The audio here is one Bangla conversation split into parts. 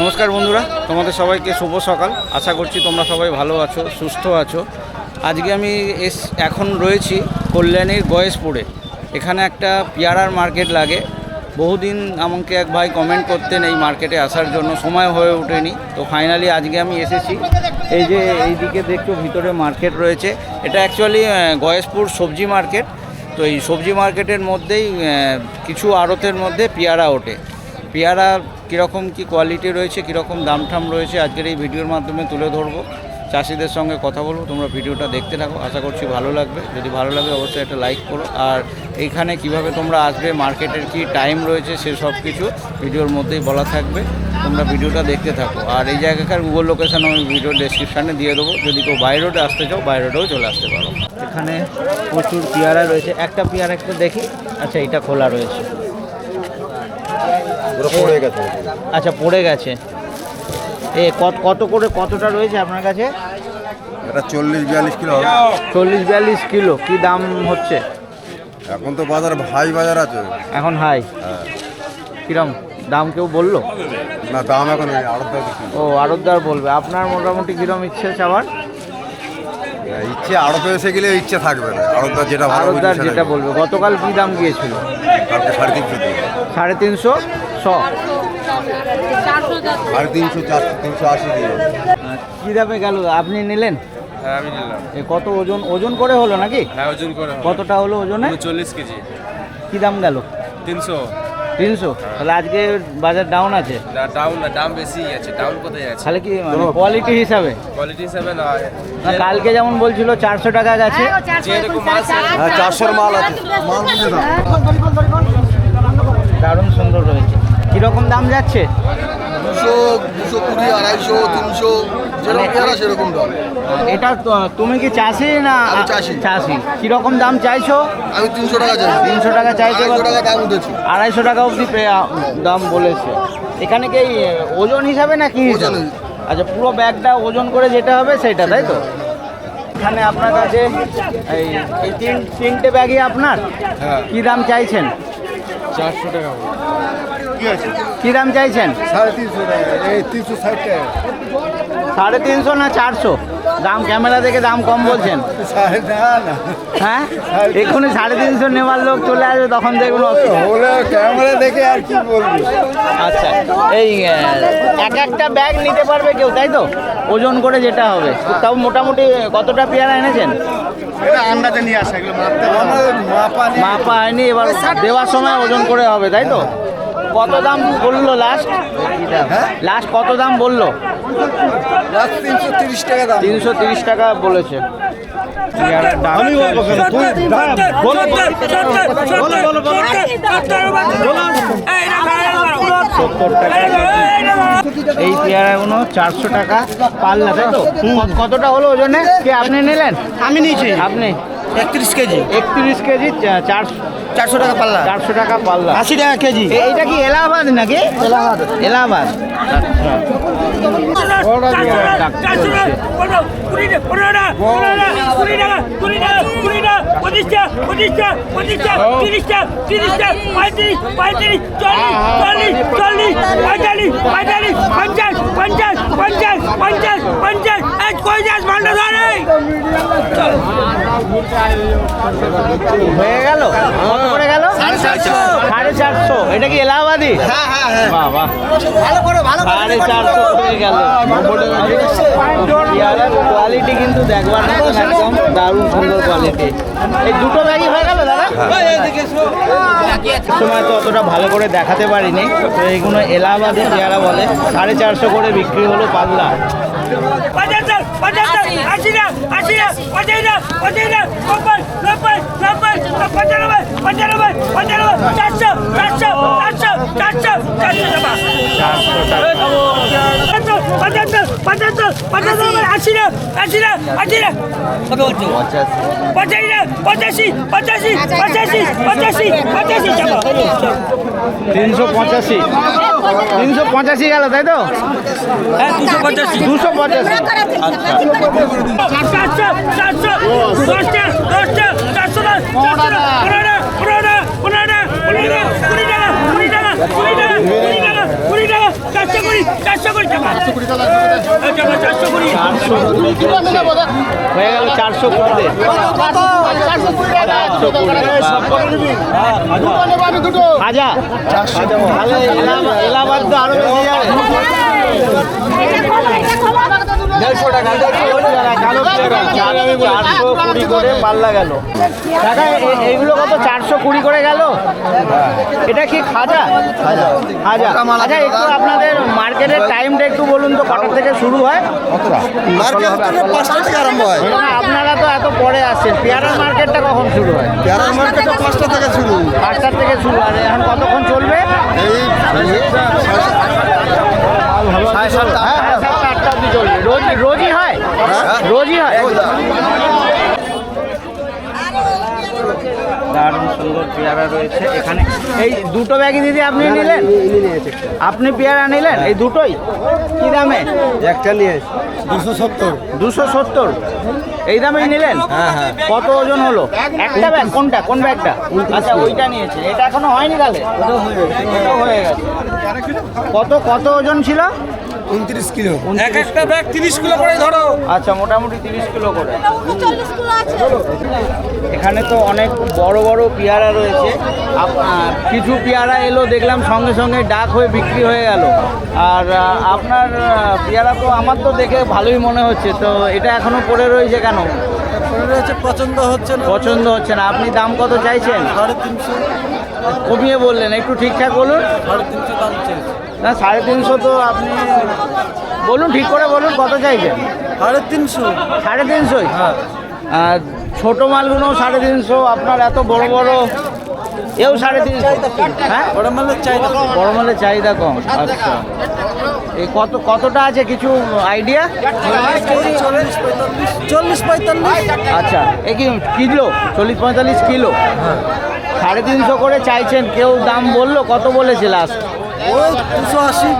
নমস্কার বন্ধুরা, তোমাদের সবাইকে শুভ সকাল। আশা করছি তোমরা সবাই ভালো আছো, সুস্থ আছো। আজকে আমি এস, এখন রয়েছি কল্যাণীর গয়েশপুরে। এখানে একটা পেয়ারার মার্কেট লাগে। বহুদিন আমাকে এক ভাই কমেন্ট করতেন এই মার্কেটে আসার জন্য, সময় হয়ে ওঠেনি। তো ফাইনালি আজকে আমি এসেছি। এই যে এইদিকে দেখছ, ভিতরে মার্কেট রয়েছে। এটা অ্যাকচুয়ালি গয়েশপুর সবজি মার্কেট তো এই সবজি মার্কেটের মধ্যেই কিছু আড়তের মধ্যে পেয়ারা ওঠে। পেয়ারা কীরকম কি কোয়ালিটি রয়েছে, কীরকম দাম ঠাম রয়েছে, আজকের এই ভিডিওর মাধ্যমে তুলে ধরবো। চাষিদের সঙ্গে কথা বলব, তোমরা ভিডিওটা দেখতে থাকো। আশা করছি ভালো লাগবে। যদি ভালো লাগে, অবশ্যই একটা লাইক করো। আর এইখানে কীভাবে তোমরা আসবে মার্কেটের কি টাইম রয়েছে, সে সব কিছু ভিডিওর মধ্যেই বলা থাকবে। তোমরা ভিডিওটা দেখতে থাকো। আর এই জায়গাকার গুগল লোকেশন আমি ভিডিও ডেসক্রিপশানে দিয়ে দেবো। যদি কেউ বাই রোডে আসতে চাও বাই রোডেও চলে আসতে পারো। এখানে প্রচুর পেয়ারা রয়েছে। একটা পেয়ারা একটু দেখি। আচ্ছা এটা খোলা রয়েছে। আচ্ছা পড়ে গেছে। এ কত কত করে কতটা রয়েছে আপনার কাছে? এটা চল্লিশ বিয়াল্লিশ কিলো চল্লিশ বিয়াল্লিশ কিলো। কি দাম হচ্ছে? এখন তো বাজার ভাই বাজার আছে। এখন হাই হ্যাঁ। কিরম? দাম কেউ বলল? না দাম এখন ও আড়তদার বলবে। আপনার মোটামুটি কিরম ইচ্ছে চাওয়ার ইচ্ছে আড়ত এসে গেলে ইচ্ছে থাকবে না আড়তদার যেটা ভালো আড়তদার যেটা বলবে। গতকাল কি দাম গিয়েছিল? কালকে সাড়ে তিনশো সাড়ে তিনশো? শ? সাড়ে তিনশো চারশো তিনশো আশি দিয়ে। কী দামে গেল? আপনি নিলেন? হ্যাঁ আমি নিলাম। এ কত ওজন? ওজন করে হলো নাকি? হ্যাঁ ওজন করে কতটা হলো ওজনে? চল্লিশ কেজি। কি দাম গেল? তিনশো। তিনশো? তাহলে আজকে বাজার ডাউন আছে? ডাউন না দাম বেশি আছে ডাউন কোথায় আছে? তাহলে কি কোয়ালিটি হিসাবে? কোয়ালিটি হিসাবে না না, কালকে যেমন বলছিল চারশো টাকা গেছে যেরকম মাল হ্যাঁ চারশোর মাল আছে। মাল দারুণ সুন্দর রয়েছে। কীরকম দাম যাচ্ছে? দুশো দুশো কুড়ি আড়াইশো তিনশো। যেরকম পেয়ারা সেরকম দাম। এটা তুমি কি চাষি না চাষি। চাষি? কীরকম দাম চাইছো? আমি তিনশো টাকা চাই তিনশো টাকা চাইছো আড়াইশো টাকা দাম উঠেছে। আড়াইশো টাকা অবধি দাম বলেছে। এখানে কি ওজন হিসাবে না কি হিসাবে? আচ্ছা পুরো ব্যাগটা ওজন করে যেটা হবে সেটা তাই তো? এখানে আপনার কাছে এই তিন তিনটে ব্যাগই আপনার? হ্যাঁ। কি দাম চাইছেন? চারশো টাকা। কি দাম চাইছেন? সাড়ে তিনশো এই তিনশো ষাট টাকা। সাড়ে তিনশো না চারশো? দাম ক্যামেরা দেখে দাম কম বলছেন। হ্যাঁ? এক্ষুনি সাড়ে তিনশো নেওয়ার লোক চলে আসবে তখন দেখুন ক্যামেরা দেখে আর কি বলব? আচ্ছা এই এক একটা ব্যাগ নিতে পারবে কেউ তাই তো? ওজন করে যেটা হবে। তাও মোটামুটি কতটা পেয়ারা এনেছেন? মাপা হয়নি এবার দেওয়ার সময় ওজন করে হবে তাই তো? কত দাম বলল লাস্ট লাস্ট কত দাম বলল? তিনশো তিরিশ টাকা তিনশো তিরিশ টাকা বলেছে। এই পেয়ারাগুলো চারশো টাকা পাল্লা তাই তো? কত- কতটা হলো ওজনে? কে আপনি নিলেন? আমি নিয়েছি। আপনি? একত্রিশ কেজি। একত্রিশ কেজি চা- চারশো চারশো টাকা পাল্লা। চারশো টাকা পাল্লা। আশি টাকা কেজি। এ- এইটা কি এলাহাবাদ নাকি? এলাহাবাদ। এলাহাবাদ। আচ্ছা হয়ে গেল? কত করে গেল? সাড়ে চারশো। এটা কি এলাহাবাদি? হ্যাঁ হ্যাঁ হ্যাঁ। বাহ বাহ। ভালো করে ভালো সাড়ে চারশো হয়ে গেল। কোয়ালিটি কিন্তু দেখবার একদম দারুণ সুন্দর কোয়ালিটি এই দুটো ব্যাগই হয়ে গেল? সময় তো অতটা ভালো করে দেখাতে পারিনি তো এইগুলো এলাহাবাদি পেয়ারা বলে সাড়ে চারশো করে বিক্রি হলো পাল্লা পঁচাত্তর পঁচাত্তর পঁচাত্তর আশি না আশি না আশি না কত বলছো পঁচাশি পঁচাশি না পঁচাশি পঁচাশি পঁচাশি পঁচাশি পঁচাশি তিনশো পঁচাশি তিনশো পঁচাশি গেল তাই তো হ্যাঁ দুশো পঁচাশি দুশো পঁচাশি আচ্ছা চারশো চারশো দশটা দশটা চারশো দশ কুড়ি টাকা কুড়ি টাকা কুড়ি হয়ে গেল চারশো কুড়িতে হাজা এলাহাবাদ তো আরও বেশি যাবে দেড়শো টাকা। চারশো কুড়ি করে পাল্লা গেল। এইগুলো কত? চারশো কুড়ি করে গেল? এটা কি খাজা? খাজা। আচ্ছা একটু আপনাদের মার্কেটের টাইমটা একটু বলুন তো কটা থেকে শুরু হয়? মার্কেট পাঁচটা থেকে আরম্ভ হয়। না, আপনারা তো এত পরে আসছেন। পেয়ারার মার্কেটটা কখন শুরু হয়? পেয়ারার মার্কেটটা পাঁচটা থেকে শুরু। পাঁচটার থেকে শুরু আর এখন কতক্ষণ চলবে? এই সাড়ে সাতটা। চলবে রোজ রোজই হয়? রোজই হয়? দারুণ সুন্দর পেয়ারা রয়েছে এখানে। এই দুটো ব্যাগই দিদি আপনি নিলেন? আপনি পেয়ারা নিলেন? এই দুটোই? কি দামে? একটা নিয়ে দুশো সত্তর। দুশো সত্তর? এই দামেই নিলেন? হ্যাঁ, হ্যাঁ। কত ওজন হলো? একটা ব্যাগ কোনটা? কোন ব্যাগটা আচ্ছা ওইটা নিয়েছে। এটা এখনও হয়নি তাহলে? হয়ে গেছে। কত কত ওজন ছিল? উনত্রিশ কিলো। এক একটা ব্যাগ তিরিশ কিলো করে ধরো। আচ্ছা মোটামুটি তিরিশ কিলো করে। চল্লিশ কিলো আছে। এখানে তো অনেক বড় বড় পেয়ারা রয়েছে। আপ- কিছু পেয়ারা এলো দেখলাম সঙ্গে সঙ্গে ডাক হয়ে বিক্রি হয়ে গেল। আর আপনার পেয়ারা তো আমার তো দেখে ভালোই মনে হচ্ছে। তো এটা এখনও পড়ে রয়েছে কেন? পছন্দ হচ্ছে না। পছন্দ হচ্ছে না। আপনি দাম কত চাইছেন? সাড়ে তিনশো। কমিয়ে বললেন একটু ঠিকঠাক বলুন। না সাড়ে তিনশো তো আপনি বলুন ঠিক করে বলুন কত চাইছেন সাড়ে তিনশো। সাড়ে তিনশোই? আর ছোটো মালগুলো সাড়ে তিনশো আপনার এত বড় বড় এও সাড়ে তিনশো। হ্যাঁ? বড় মালের চাহিদা বড় মালের চাহিদা কম। আচ্ছা। এই কত কতটা আছে কিছু আইডিয়া চল্লিশ পঁয়তাল্লিশ। আচ্ছা। এ কি কিলো? চল্লিশ পঁয়তাল্লিশ কিলো? সাড়ে তিনশো করে চাইছেন। কেউ দাম বলল? কত বলেছে লাস্ট ওই দুশো আশি।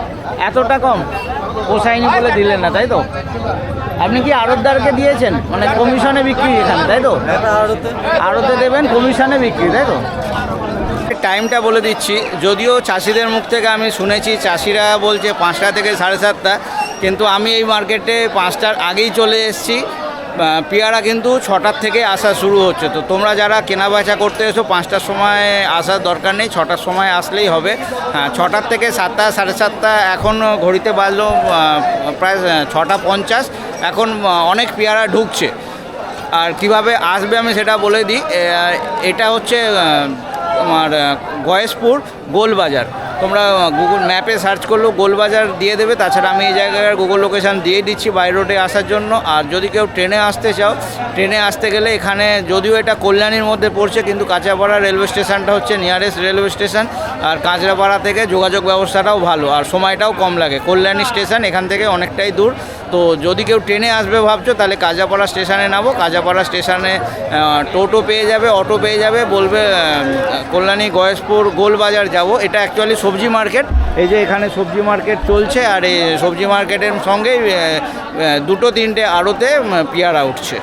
এতটা কম? পোষায়নি বলে দিলেন না তাই তো? আপনি কি আড়তদারকে দিয়েছেন? মানে কমিশনে বিক্রি এখানে তাই তো? আড়তে দেবেন কমিশনে বিক্রি তাই তো? টাইমটা বলে দিচ্ছি। যদিও চাষিদের মুখ থেকে আমি শুনেছি, চাষিরা বলছে পাঁচটা থেকে সাড়ে সাতটা। কিন্তু আমি এই মার্কেটে পাঁচটার আগেই চলে এসেছি। পেয়ারা কিন্তু ছটার থেকে আসা শুরু হচ্ছে। তো তোমরা যারা কেনা বেচা করতে এসো, পাঁচটার সময় আসার দরকার নেই, ছটার সময় আসলেই হবে। হ্যাঁ ছটার থেকে সাতটা, সাড়ে সাতটা এখন ঘড়িতে বাজলো প্রায় ছটা পঞ্চাশ। এখন অনেক পেয়ারা ঢুকছে। আর কীভাবে আসবে আমি সেটা বলে দিই। এটা হচ্ছে তোমার গয়েশপুর গোলবাজার। তোমরা গুগল ম্যাপে সার্চ করলেও গোলবাজার দিয়ে দেবে, তাছাড়া আমি এই জায়গার গুগল লোকেশান দিয়ে দিচ্ছি বাই রোডে আসার জন্য। আর যদি কেউ ট্রেনে আসতে চাও, ট্রেনে আসতে গেলে এখানে যদিও এটা কল্যাণীর মধ্যে পড়ছে, কিন্তু কাঁচাপাড়া রেলওয়ে স্টেশনটা হচ্ছে নিয়ারেস্ট রেলওয়ে স্টেশন আর কাঁচরাপাড়া থেকে যোগাযোগ ব্যবস্থাটাও ভালো, আর সময়টাও কম লাগে। কল্যাণী স্টেশন এখান থেকে অনেকটাই দূর। তো যদি কেউ ট্রেনে আসবে ভাবছ, তাহলে কাজাপাড়া স্টেশনে নামো। কাজাপাড়া স্টেশনে টোটো পেয়ে যাবে, অটো পেয়ে যাবে, বলবে কল্যাণী, গয়েশপুর, গোলবাজার যাব। এটা অ্যাকচুয়ালি সবজি মার্কেট। এই যে এখানে সবজি মার্কেট চলছে আর এই সবজি মার্কেটের সঙ্গেই দুটো তিনটে আড়তে পেয়ারা উঠছে।